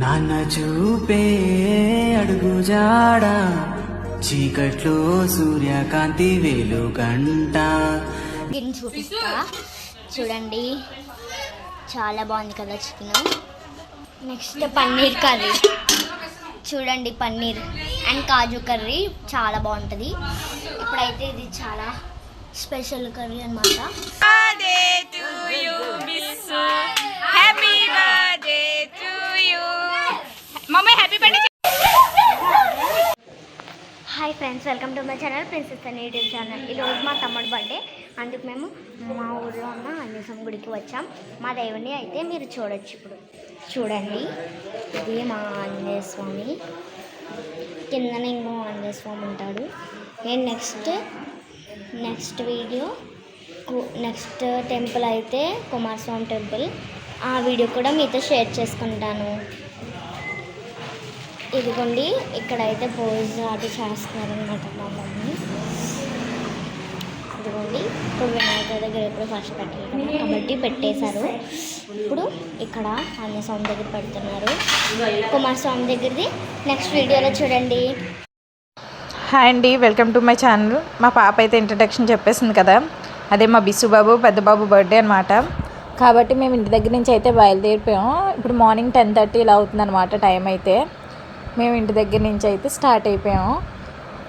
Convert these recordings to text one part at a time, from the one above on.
నాన్న చూపే అడుగు జాడ చీకట్లో సూర్యకాంతి వెలుగంట దీన్ని చూపిస్తా. చూడండి. చాలా బాగుంది కదా చికెన్. Next paneer curry. చూడండి పన్నీర్ అండ్ కాజు కర్రీ చాలా బాగుంటుంది. ఇప్పుడైతే ఇది చాలా స్పెషల్ కర్రీ అనమాట birthday to you, mummy happy birthday hi friends welcome to my channel princess అని యూట్యూబ్ ఛానల్ ఈరోజు మా తమ్ముడు బర్త్డే అందుకు మేము మా ఊర్లో ఉన్న ఆంజనేయం గుడికి వచ్చాం. మా దేవుని అయితే మీరు చూడొచ్చు ఇప్పుడు. చూడండి. ఇది మా ఆంజనేయ స్వామి కిందన ఇంకో ఆంజనేయ స్వామి ఉంటాడు. నేను next next video next temple అయితే కుమారస్వామి టెంపుల్ ఆ వీడియో కూడా మీతో షేర్ చేసుకుంటాను. ఇదిగోండి ఇక్కడైతే పోజ్ అది చేస్తున్నారనమాట మా మమ్మీ ఇదిగోండి ఇప్పుడు వినాయక దగ్గర ఇప్పుడు ఫస్ట్ పెట్టారు కాబట్టి పెట్టేశారు. ఇప్పుడు ఇక్కడ ఆంజనేయ స్వామి దగ్గర పెడుతున్నారు. కుమారస్వామి దగ్గరది. నెక్స్ట్ వీడియోలో చూడండి. హాయ్ అండి వెల్కమ్ టు మై ఛానల్. మా పాప అయితే ఇంట్రడక్షన్ చెప్పేసింది కదా. అదే మా బిసుబాబు పెద్దబాబు బర్త్డే అనమాట కాబట్టి మేము ఇంటి దగ్గర నుంచి అయితే బయలుదేరిపోయాం. ఇప్పుడు మార్నింగ్ టెన్ థర్టీ ఇలా అవుతుంది అనమాట టైం అయితే. మేము ఇంటి దగ్గర నుంచి అయితే స్టార్ట్ అయిపోయాము.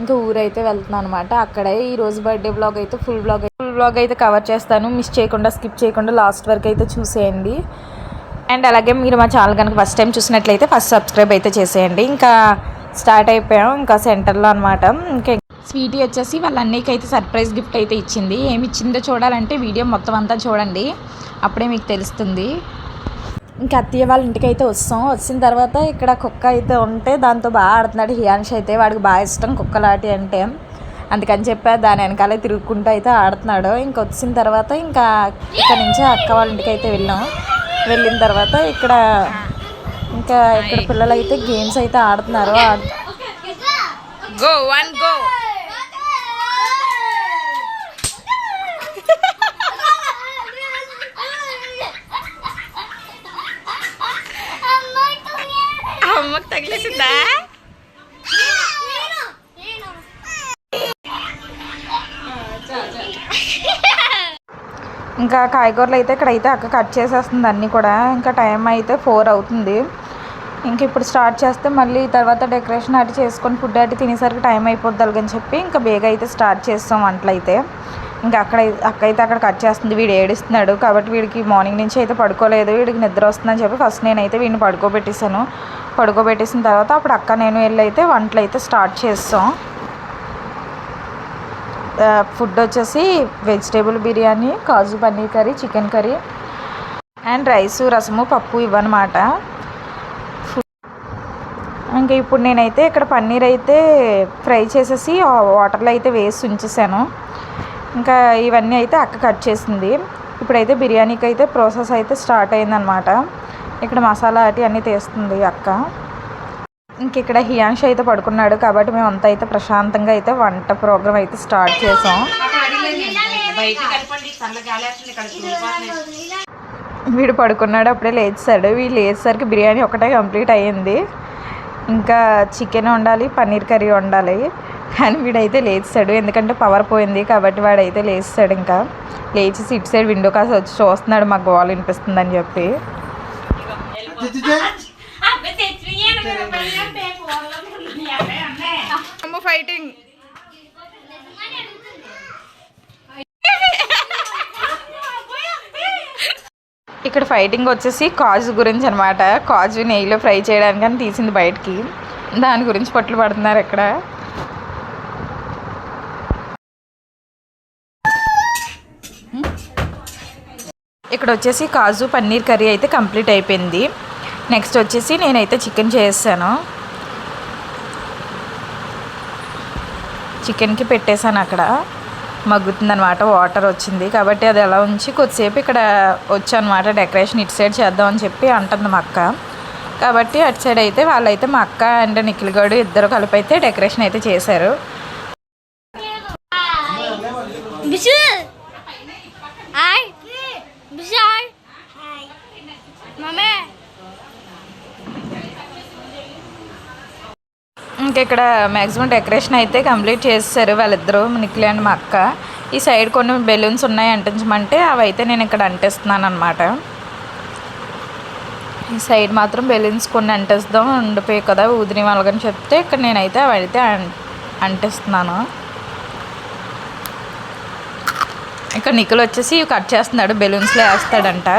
ఇంకా ఊరైతే వెళ్తున్నాం అనమాట అక్కడే ఈ రోజు బర్త్డే బ్లాగ్ అయితే ఫుల్ బ్లాగ్ ఫుల్ బ్లాగ్ అయితే కవర్ చేస్తాను. మిస్ చేయకుండా స్కిప్ చేయకుండా లాస్ట్ వరకు అయితే చూసేయండి. అండ్ అలాగే మీరు మా ఛానల్ కనుక ఫస్ట్ టైం చూసినట్లయితే ఫస్ట్ సబ్స్క్రైబ్ అయితే చేసేయండి. ఇంకా స్టార్ట్ అయిపోయాం ఇంకా సెంటర్లో అనమాట ఇంకా స్వీటీ వచ్చేసి వాళ్ళ అన్నయ్యకి అయితే సర్ప్రైజ్ గిఫ్ట్ అయితే ఇచ్చింది. ఏమి ఇచ్చిందో చూడాలంటే వీడియో మొత్తం అంతా చూడండి. అప్పుడే మీకు తెలుస్తుంది. ఇంకా అత్తయ్య వాళ్ళ ఇంటికి అయితే వస్తాం. వచ్చిన తర్వాత ఇక్కడ కుక్క అయితే ఉంటే దాంతో బాగా ఆడుతున్నాడు. హియాన్ష్ అయితే వాడికి బాగా ఇష్టం కుక్కలాటి అంటే. అందుకని చెప్పా దాని వెనకాలే తిరుగుకుంటూ అయితే ఆడుతున్నాడు. ఇంకా వచ్చిన తర్వాత ఇంకా ఇక్కడ నుంచి అక్క వాళ్ళ ఇంటికి అయితే వెళ్ళాం. వెళ్ళిన తర్వాత ఇక్కడ ఇంకా ఇక్కడ పిల్లలు అయితే గేమ్స్ అయితే ఆడుతున్నారు. గో వన్ గో అమ్మకి తగిలేసిందా? ఇంకా కాయగూరలు అయితే ఇక్కడైతే అక్క కట్ చేసేస్తుంది అన్నీ కూడా. ఇంకా టైం అయితే ఫోర్ అవుతుంది. ఇంక ఇప్పుడు స్టార్ట్ చేస్తే మళ్ళీ తర్వాత డెకరేషన్ అటు చేసుకొని ఫుడ్ అటు తినేసరికి టైం అయిపోద్ది అలాగని చెప్పి ఇంకా బేగా అయితే స్టార్ట్ చేస్తాం వంటలు అయితే. ఇంకా అక్కడ అక్క అయితే అక్కడ కట్ చేస్తుంది వీడు ఏడుస్తున్నాడు కాబట్టి వీడికి మార్నింగ్ నుంచి అయితే పడుకోలేదు వీడికి నిద్ర వస్తుందని చెప్పి ఫస్ట్ నేనైతే వీడిని పడుకోబెట్టేశాను. పడుకోబెట్టేసిన తర్వాత అప్పుడు అక్క నేను వెళ్ళైతే వంటలు అయితే స్టార్ట్ చేస్తాం. ఫుడ్ వచ్చేసి vegetable biryani kaju paneer curry chicken curry and rice రసము పప్పు ఇవన్నమాట ఇంకా ఇప్పుడు నేనైతే ఇక్కడ పన్నీర్ అయితే ఫ్రై చేసేసి వాటర్లో అయితే వేసి ఉంచేసాను. ఇంకా ఇవన్నీ అయితే అక్క కట్ చేసింది. ఇప్పుడైతే బిర్యానీకి అయితే ప్రాసెస్ అయితే స్టార్ట్ అయిందనమాట ఇక్కడ మసాలా అటు అన్నీ తీస్తుంది అక్క. ఇంక ఇక్కడ హియాంష్ అయితే పడుకున్నాడు కాబట్టి మేము అంతా అయితే ప్రశాంతంగా అయితే వంట ప్రోగ్రామ్ అయితే స్టార్ట్ చేసాం. వీడు పడుకున్నాడు అప్పుడే లేచాడు. వీడు లేచేసరికి బిర్యానీ ఒకటే కంప్లీట్ అయ్యింది. ఇంకా చికెన్ వండాలి పన్నీర్ కర్రీ వండాలి. కానీ వీడైతే లేచాడు. ఎందుకంటే పవర్ పోయింది కాబట్టి వాడైతే లేచాడు ఇంకా. లేచి సిట్ సైడ్ విండో కాసి వచ్చి చూస్తున్నాడు మాకు గోల్ వినిపిస్తుందని చెప్పి. ఫైటింగ్ ఇక్కడ ఫైటింగ్ వచ్చేసి కాజు గురించి అనమాట కాజు నెయ్యిలో ఫ్రై చేయడానికి అని తీసింది బయటికి. దాని గురించి పట్లు పడుతున్నారు ఇక్కడ. ఇక్కడ వచ్చేసి కాజు పన్నీర్ కర్రీ అయితే కంప్లీట్ అయిపోయింది. నెక్స్ట్ వచ్చేసి నేనైతే చికెన్ చేసాను. చికెన్కి పెట్టేశాను అక్కడ. మగ్గుతుందనమాట వాటర్ వచ్చింది. కాబట్టి అది ఎలా ఉంచి కొద్దిసేపు ఇక్కడ వచ్చానమాట డెకరేషన్ ఇటు సైడ్ చేద్దామని చెప్పి అంటుంది మా అక్క. కాబట్టి అటు సైడ్ అయితే వాళ్ళైతే మా అక్క అండ్ నిఖిల్ గౌడ్ ఇద్దరు కలిపి అయితే డెకరేషన్ అయితే చేశారు Bishu hi Bishu hi mummy ఇంకా ఇక్కడ మ్యాక్సిమం డెకరేషన్ అయితే కంప్లీట్ చేసేసారు వాళ్ళిద్దరూ నిఖిల్ అండ్ మా అక్క. ఈ సైడ్ కొన్ని బెలూన్స్ ఉన్నాయి అంటించమంటే అవి అయితే నేను ఇక్కడ అంటిస్తున్నాను అనమాట ఈ సైడ్ మాత్రం బెలూన్స్ కొన్ని అంటిస్తాం ఉండిపోయి కదా ఊదిని వాళ్ళకని చెప్తే ఇక్కడ నేనైతే అవి అయితే అంటిస్తున్నాను. ఇక్కడ నిఖిల్ వచ్చేసి కట్ చేస్తున్నాడు బెలూన్స్లో వేస్తాడంట.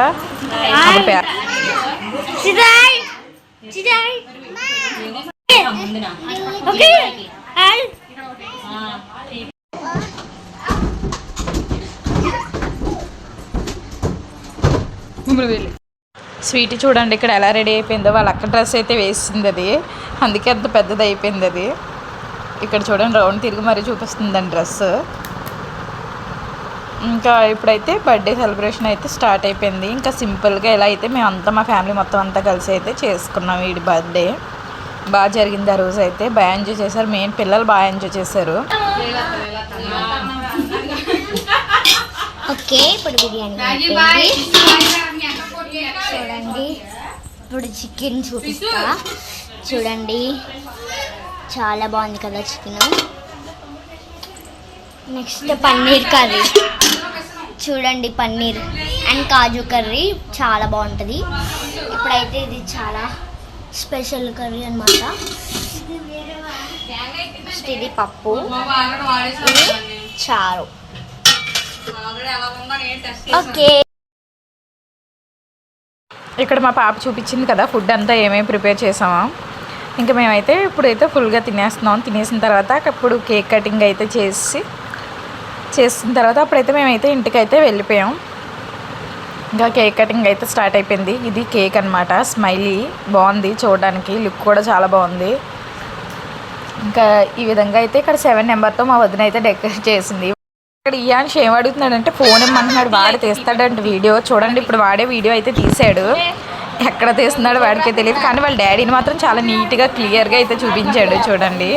ఓకే. హాయ్. స్వీట్ చూడండి ఇక్కడ ఎలా రెడీ అయిపోయిందో. వాళ్ళ అక్క డ్రెస్ అయితే వేసింది అది. అందుకే అంత పెద్దది అయిపోయింది అది. ఇక్కడ చూడండి రౌండ్ తిరిగి మరీ చూపిస్తుందండి డ్రెస్. ఇంకా ఇప్పుడైతే బర్త్డే సెలబ్రేషన్ అయితే స్టార్ట్ అయిపోయింది. ఇంకా సింపుల్గా ఎలా అయితే మేము అంతా మా ఫ్యామిలీ మొత్తం అంతా కలిసి అయితే చేసుకున్నాం వీడి బర్త్డే. బాగా జరిగింది ఆ రోజు అయితే బాగా ఎంజాయ్ చేశారు. మెయిన్ పిల్లలు బాగా ఎంజాయ్ చేశారు. ఓకే ఇప్పుడు బిర్యానీ. చూడండి. ఇప్పుడు చికెన్ చూపిస్తా. చూడండి. చాలా బాగుంది కదా చికెన్ నెక్స్ట్ పన్నీర్ కర్రీ. చూడండి పన్నీర్ అండ్ కాజు కర్రీ. చాలా బాగుంటుంది. ఇప్పుడైతే ఇది చాలా స్పెషల్ కర్రీ అనమాట నెక్స్ట్ ఇది పప్పు చారు. ఓకే. ఇక్కడ మా పాప చూపించింది కదా ఫుడ్ అంతా ఏమేమి ప్రిపేర్ చేసామా. ఇంకా మేమైతే ఇప్పుడైతే ఫుల్గా తినేస్తున్నాం. తినేసిన తర్వాత అప్పుడు కేక్ కటింగ్ అయితే చేసి చేసిన తర్వాత అప్పుడైతే మేమైతే ఇంటికైతే వెళ్ళిపోయాం. ఇంకా కేక్ కటింగ్ అయితే స్టార్ట్ అయిపోయింది. ఇది కేక్ అనమాట స్మైలీ బాగుంది చూడడానికి. లుక్ కూడా చాలా బాగుంది. ఇంకా ఈ విధంగా అయితే ఇక్కడ సెవెన్ నెంబర్తో మా వదిన అయితే డెకరేట్ చేసింది. ఇక్కడ ఇయాన్స్ ఏం అడుగుతున్నాడు అంటే ఫోన్ ఇమ్మంటున్నాడు వాడు తీస్తాడంట వీడియో. చూడండి ఇప్పుడు వాడే వీడియో అయితే తీసాడు ఎక్కడ తీస్తున్నాడు వాడికే తెలియదు. కానీ వాళ్ళ డాడీని మాత్రం చాలా నీట్గా క్లియర్గా అయితే చూపించాడు చూడండి.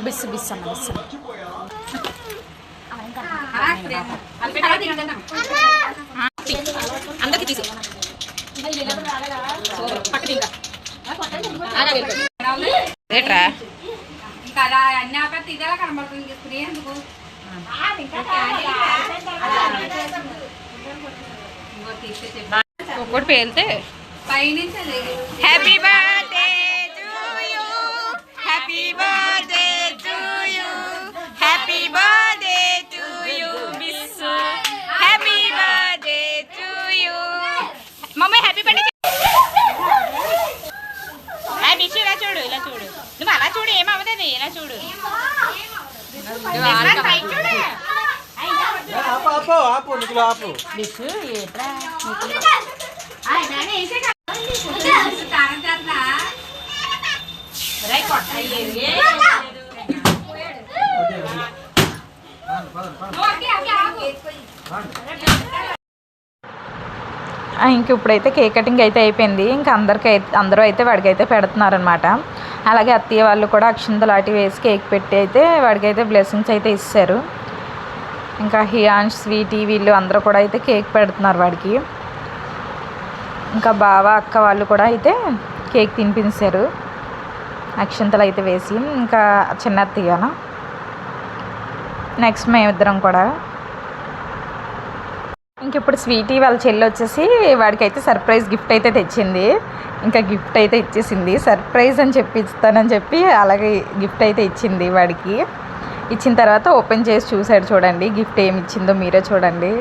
బిస్ బిస్ అన్న బిస్ అందరికి తీసి. ఏట్రా కదా కనబడుతుంది స్త్రీ ఎందుకు? పేలితే. పైనుంచి హ్యాపీ బర్త్డే హ్యాపీ బర్త్డే అలా చూడు ఏమవుతుంది? ఇలా చూడు. ఇంక ఇప్పుడైతే కేక్ కటింగ్ అయితే అయిపోయింది. ఇంకా అందరికి అందరూ అయితే వాడికి అయితే పెడుతున్నారనమాట అలాగే అత్తయ్య వాళ్ళు కూడా అక్షింతలు వేసి కేక్ పెట్టి అయితే వాడికి అయితే బ్లెస్సింగ్స్ అయితే ఇస్తారు. ఇంకా హియాన్స్ స్వీటీ వీళ్ళు అందరూ కూడా అయితే కేక్ పెడుతున్నారు వాడికి. ఇంకా బావ అక్క వాళ్ళు కూడా అయితే కేక్ తినిపించారు. అక్షింతలు అయితే వేసి ఇంకా చిన్న అత్తయ్యన. నెక్స్ట్ మేమిద్దరం కూడా ఇప్పుడు స్వీటీ వాళ్ళ చెల్లి వచ్చేసి వాడికి అయితే సర్ప్రైజ్ గిఫ్ట్ అయితే తెచ్చింది. ఇంకా గిఫ్ట్ అయితే ఇచ్చేసింది. సర్ప్రైజ్ అని చెప్పి ఇస్తానని చెప్పి అలాగే గిఫ్ట్ అయితే ఇచ్చింది వాడికి. ఇచ్చిన తర్వాత ఓపెన్ చేసి చూసాడు చూడండి. గిఫ్ట్ ఏమి ఇచ్చిందో మీరే చూడండి.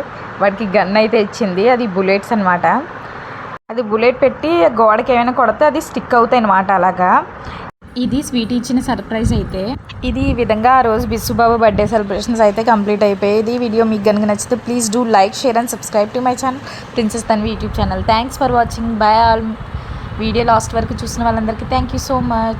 వాడికి గన్ అయితే ఇచ్చింది. అది బుల్లెట్స్ అనమాట అది బుల్లెట్ పెట్టి గోడకి ఏమైనా కొడితే అది స్టిక్ అవుతాయి అనమాట అలాగా. ఇది స్వీట్ ఇచ్చిన సర్ప్రైజ్ అయితే. ఇది ఈ విధంగా ఆ రోజు బిస్సుబాబు బర్త్డే సెలబ్రేషన్స్ అయితే కంప్లీట్ అయిపోయాయి. ఇది వీడియో మీకు కనుక నచ్చితే please do like share and subscribe to my channel princess Tanvi YouTube channel thanks for watching bye all video last వరకు చూసిన వాళ్ళందరికీ థ్యాంక్ యూ సో మచ్